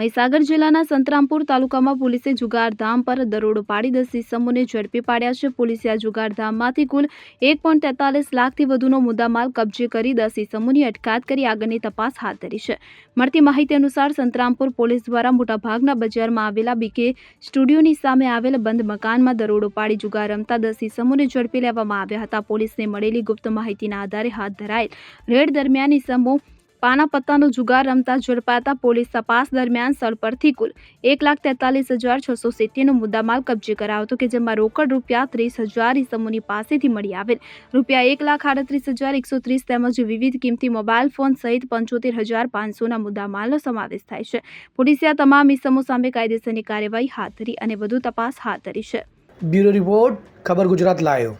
મહીસાગર જિલ્લાના સંતરામપુર તાલુકામાં પોલીસે જુગારધામ પર દરોડો પાડી દસ ઇસમોને ઝડપી પાડ્યા છે. પોલીસે આ જુગારધામમાંથી કુલ એક પોઈન્ટ તેતાલીસ લાખથી વધુનો મુદ્દામાલ કબજે કરી દસ ઇસમોની અટકાયત કરી આગળની તપાસ હાથ ધરી છે. મળતી માહિતી અનુસાર સંતરામપુર પોલીસ દ્વારા મોટાભાગના બજારમાં આવેલા બીકે સ્ટુડિયોની સામે આવેલ બંધ મકાનમાં દરોડો પાડી જુગાર રમતા દસ ઇસમોને ઝડપી લેવામાં આવ્યા હતા. પોલીસને મળેલી ગુપ્ત માહિતીના આધારે હાથ ધરાયેલ રેડ દરમિયાન ઇસમો પાના પત્તાનો જુગાર રમતા ઝડપાતા પોલીસ તપાસ દરમિયાન સ્થળ પરથી કુલ એક લાખ તેતાલીસ હજાર છસો સિત્તેરનો મુદ્દામાલ કબજે કરાયો હતો કે જેમાં રોકડ રૂપિયા ત્રીસ હજાર ઇસમોની પાસેથી મળી આવેલ. રૂપિયા એક લાખ આડત્રીસ હજાર એકસો ત્રીસ તેમજ વિવિધ કિંમતી મોબાઈલ ફોન સહિત પંચોતેર હજાર પાંચસોના મુદ્દામાલનો સમાવેશ થાય છે. પોલીસે આ તમામ ઇસમો સામે કાયદેસરની કાર્યવાહી હાથ ધરી અને વધુ તપાસ હાથ ધરી છે. બ્યુરો રિપોર્ટ, ખબર ગુજરાત લાયો